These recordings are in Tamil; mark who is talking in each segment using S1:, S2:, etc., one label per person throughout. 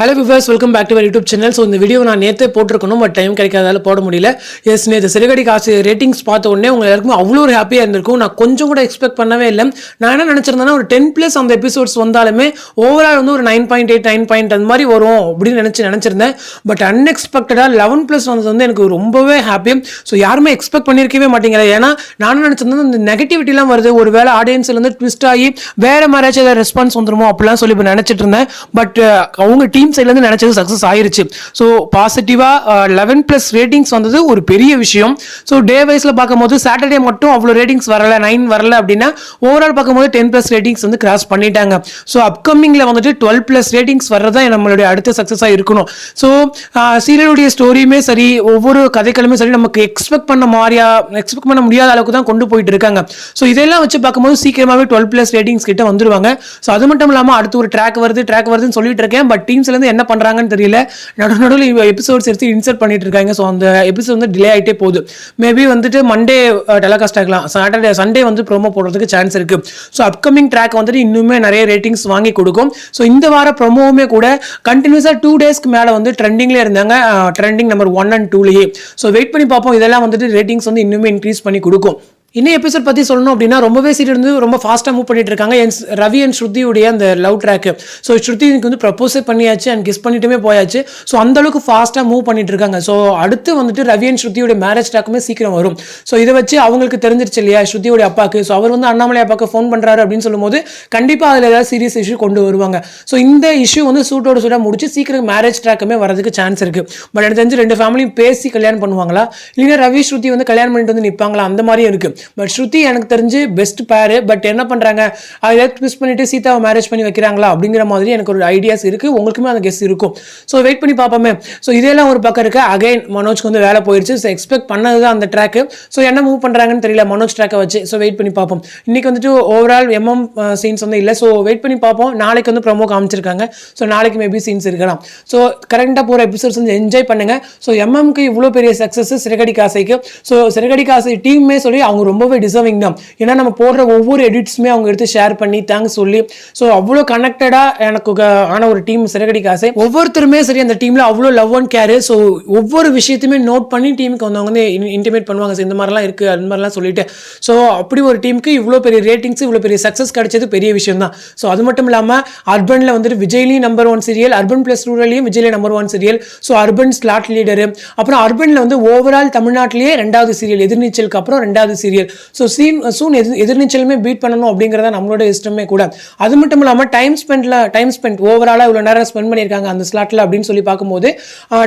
S1: Hello viewers welcome back to YouTube channel so இந்த வீடியோ நான் நேற்றே போட்டிருக்கணும் பட் டைம் கிடைக்காதால போட முடியல. எஸ் நேற்று சிறுகடி காசு ரேட்டிங்ஸ் பார்த்த உடனே உங்கள் எல்லாருக்கும் அவ்வளோ ஒரு ஹாப்பியாக இருந்திருக்கும். நான் கொஞ்சம் கூட எக்ஸ்பெக்ட் பண்ணவே இல்லை. நான் என்ன நினச்சிருந்தேன்னா ஒரு டென் ப்ளஸ் அந்த எபிசோட்ஸ் வந்தாலுமே ஓவரால் வந்து ஒரு nine point eight nine point அந்த மாதிரி வரும் அப்படின்னு நினச்சி நினச்சிருந்தேன். பட் அன்எக்ஸ்பெக்டடாக லெவன் ப்ளஸ் வந்தது வந்து எனக்கு ரொம்பவே ஹாப்பி ஸோ யாருமே எக்ஸ்பெக்ட் பண்ணியிருக்கவே மாட்டேங்கிற ஏன்னா நானும் நினச்சிருந்தேன் இந்த நெகட்டிவிட்டிலாம் வருது. ஒரு வேளை ஆடியன்ஸில் வந்து ட்விஸ்ட் ஆகி வேறு மாதிரியாச்சும் ஏதாவது ரெஸ்பான்ஸ் வந்துருமோ அப்படிலாம் சொல்லி இப்போ நினச்சிட்டு இருந்தேன். பட் அவங்க டீம் சைட்லேருந்து நினச்சது சக்ஸஸ் ஆயிருச்சு. ஸோ பாசிட்டிவாக லெவன் ப்ளஸ் ரேட்டிங்ஸ் வந்தது ஒரு பெரிய விஷயம். ஸோ டே வைஸில் பார்க்கும்போது சாட்டர்டே மட்டும் அவ்வளோ ரேட்டிங்ஸ் வரல நைன் வரல அப்படின்னா ஓவரால் பார்க்கும்போது டென் ப்ளஸ் ரேட்டிங்ஸ் வந்து கிராஸ் பண்ணிட்டாங்க. ஸோ அப்கமிங்கில் வந்துட்டு டுவெல் ப்ளஸ் ரேட்டிங்ஸ் வர்றதா நம்மளுடைய அடுத்த சக்ஸஸாக இருக்கணும். ஸோ சீரியலுடைய ஸ்டோரியுமே சரி ஒவ்வொரு கதைகளுமே சரி நமக்கு எக்ஸ்பெக்ட் பண்ண மாதிரியா எக்ஸ்பெக்ட் பண்ண முடியாத அளவுக்கு தான் கொண்டு போயிட்டு இருக்காங்க. ஸோ இதெல்லாம் வச்சு பார்க்கும்போது சீக்கிரமாகவே டுவெல் ப்ளஸ் ரேட்டிங்ஸ் கிட்ட வந்துருவாங்க. ஸோ அது மட்டும் இல்லாமல் அடுத்து ஒரு ட்ராக் வருது ட்ராக் வருதுன்னு சொல்லிட்டு இருக்கேன். பட் டீம்ஸ்லேருந்து என்ன பண்ணுறாங்கன்னு தெரியல. நடு நடுவில் எபிசோட்ஸ் எடுத்து இன்சர்ட் பண்ணிட்டு இருக்காங்க. ஸோ அந்த எபிசோட் வந்து டிலே ஆகிட்டே போகுது. மேபி வந்துட்டு மண்டே டெலகாஸ்ட் ஆகலாம். சாட்டர்டே சண்டே வந்து ப்ரோமோ போடுறதுக்கு சான்ஸ் இருக்கு. ஸோ அப்கமிங் ட்ராக் வந்துட்டு இன்னுமே நிறைய ரேட்டிங்ஸ் வாங்கி கொடுக்கும். ஸோ இந்த வார ப்ரோமோவுமே கூட கண்டினியூஸாக டூ டேஸ்க்கு மேலே வந்து ட்ரெண்டிங்லேயே இருந்தாங்க. ட்ரெண்டிங் நம்பர் ஒன் அண்ட் டூலேயே ஸோ வெயிட் பண்ணி பார்ப்போம். இதெல்லாம் வந்துட்டு ரேட்டிங்ஸ் வந்து இன்னுமே இன்க்ரீஸ் பண்ணி கொடுக்கும். இன்னும் எபிசோட் பற்றி சொல்லணும் அப்படின்னா ரொம்பவே சீரியல் வந்து ரொம்ப ஃபாஸ்ட்டாக மூவ் பண்ணிட்டு இருக்காங்க. என் ரவி அண்ட் ஸ்ருதியுடைய அந்த லவ் ட்ராக்கு ஸோ ஸ்ருதிக்கு வந்து ப்ரப்போஸே பண்ணியாச்சு அண்ட் கிஸ் பண்ணிட்டுமே போயாச்சு. ஸோ அந்த அளவுக்கு ஃபாஸ்ட்டாக மூவ் பண்ணிட்டு இருக்காங்க. ஸோ அடுத்து வந்துட்டு ரவி அண்ட் ஸ்ருதியுடைய மேரேஜ் ட்ராக்குமே சீக்கிரம் வரும். ஸோ இதை வச்சு அவங்களுக்கு தெரிஞ்சிருச்சு இல்லையா ஸ்ருதியோட அப்பாவுக்கு ஸோ அவர் வந்து அண்ணாமலை அப்பாவுக்கு ஃபோன் பண்ணுறாரு அப்படின்னு சொல்லும்போது கண்டிப்பாக அதில் ஏதாவது சீரியஸ் இஷ்யூ கொண்டு வருவாங்க. ஸோ இந்த இஷ்யூ வந்து சூட்டோட சூட்டாக முடிச்சு சீக்கிரம் மேரேஜ் ட்ராக்குமே வரதுக்கு சான்ஸ் இருக்குது பட் எனக்கு தெரிஞ்சு ரெண்டு ஃபேமிலியும் பேசி கல்யாணம் பண்ணுவாங்களா? இல்லைன்னா ரவி ஸ்ருதி வந்து கல்யாணம் பண்ணிட்டு வந்து நிற்பாங்களா அந்த மாதிரியும் இருக்குது பட் ஸ்ருதி எனக்கு தெரிஞ்சு பெஸ்ட் பேரு பட் என்ன பண்ணுறாங்க அதை ட்விஸ்ட் பண்ணிவிட்டு சீதாவை மேரேஜ் பண்ணி வைக்கிறாங்களா? அப்படிங்கிற மாதிரி எனக்கு ஒரு ஐடியாஸ் இருக்குது உங்களுக்குமே அந்த கெஸ் இருக்கும். ஸோ வெயிட் பண்ணி பார்ப்போமே. ஸோ இதெல்லாம் ஒரு பக்கம் இருக்கு. அகைன் மனோஜ்க்கு வந்து வேலை போயிடுச்சு ஸோ எக்ஸ்பெக்ட் பண்ணது தான் அந்த ட்ராக்கு ஸோ என்ன மூவ் பண்ணுறாங்கன்னு தெரியல. மனோஜ் ட்ராக்கை வச்சு. ஸோ வெயிட் பண்ணி பார்ப்போம். இன்றைக்கி வந்துட்டு ஓவரால் எம்எம் சீன்ஸ் வந்து இல்லை. ஸோ வெயிட் பண்ணி பார்ப்போம். நாளைக்கு வந்து ப்ரொமோ காமிச்சிருக்காங்க. ஸோ நாளைக்கு மேபி சீன்ஸ் இருக்கலாம். ஸோ கரெக்டாக போகிற எபிசோட்ஸ் வந்து என்ஜாய் பண்ணுங்க. ஸோ எம்எம்க்கு இவ்வளோ பெரிய சக்ஸஸ் சிறகடி காசைக்கு ஸோ சிறகடி காசை டீமே சொல்லி அவங்க ரொம்பவே டிசர்விங் தான். ஏன்னா நம்ம போடுற ஒவ்வொரு எடிட்ஸுமே அவங்க எடுத்து ஷேர் பண்ணி தேங்க்ஸ் சொல்லி ஸோ அவ்வளோ கனெக்டடாக எனக்கு ஆன ஒரு டீம் சிறகடி காசை ஒவ்வொருத்தருமே சரி அந்த டீமில் அவ்வளோ லவ் அண்ட் கேரு ஸோ ஒவ்வொரு விஷயத்தையுமே நோட் பண்ணி டீமுக்கு வந்தவங்க வந்து இன்டிமேட் பண்ணுவாங்க. "சரி, இந்த மாதிரிலாம் இருக்குது அந்த மாதிரிலாம் சொல்லிட்டு. ஸோ அப்படி ஒரு டீமுக்கு இவ்வளோ பெரிய ரேட்டிங்ஸ் இவ்வளோ பெரிய சக்ஸஸ் கிடைச்சது பெரிய விஷயம் தான். ஸோ அது மட்டும் இல்லாமல் அர்பனில் வந்துட்டு விஜய்லையும் number one serial urban plus ரூரல்லையும் விஜய்லேயே number one serial so urban slot leader அப்புறம் அர்பனில் வந்து ஓவரால் தமிழ்நாட்டிலேயே ரெண்டாவது சீரியல் எதிர்நீச்சலுக்கு அப்புறம் ரெண்டாவது சீரியல் ஸோ சீன் சூன் எது எதிர்நீச்சலுமே பீட் பண்ணணும் அப்படிங்கிறத நம்மளோட இஷ்டமே கூட. அது மட்டும் இல்லாமல் டைம் ஸ்பெண்டில் டைம் ஸ்பெண்ட் ஓவராலாக இவ்வளோ நேரம் ஸ்பெண்ட் பண்ணியிருக்காங்க அந்த ஸ்லாட்டில் அப்படின்னு சொல்லி பார்க்கும்போது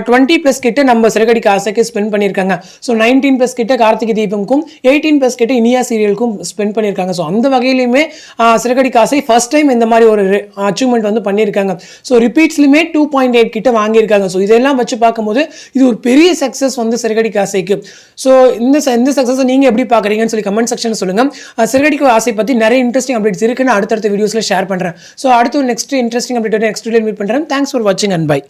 S1: டுவெண்ட்டி ப்ளஸ் கிட்ட நம்ம சிறகடிக்கு ஆசைக்கு ஸ்பெண்ட் பண்ணியிருக்காங்க. ஸோ நைன்டீன் ப்ளஸ் கிட்ட கார்த்திகை தீபம்க்கும் எயிட்டீன் ப்ளஸ் கிட்ட இனியா சீரியலுக்கும் ஸ்பெண்ட் பண்ணியிருக்காங்க. ஸோ அந்த வகையிலுமே சிறகடிக்கு ஆசை ஃபர்ஸ்ட் டைம் இந்த மாதிரி ஒரு அச்சீவ்மெண்ட் வந்து பண்ணியிருக்காங்க. ஸோ ரிப்பீட்ஸ்லையுமே டூ பாயிண்ட் எயிட் கிட்ட வாங்கியிருக்காங்க. ஸோ இதெல்லாம் வச்சு பார்க்கும்போது இது ஒரு பெரிய சக்ஸஸ் வந்து சிறகடிக்கு ஆசைக்கு. ஸோ இந்த இந்த சக்ஸஸை நீங்கள் எப்படி பார்க்குறீங்க? என்னன்னு சொல்லி கமெண்ட் செக்ஷன் சொல்லுங்கள் சிறுகடிக்கு ஆசை பற்றி நிறைய இன்ட்ரெஸ்டிங் அப்டேட்ஸ் இருக்குன்னு அடுத்தடுத்த வீடியோஸில் ஷேர் பண்ணுறேன் ஸோ அடுத்து next interesting update next video meet பண்ணுறேன் தேங்க்ஸ் ஃபார் வாட்சிங் அண்ட் பை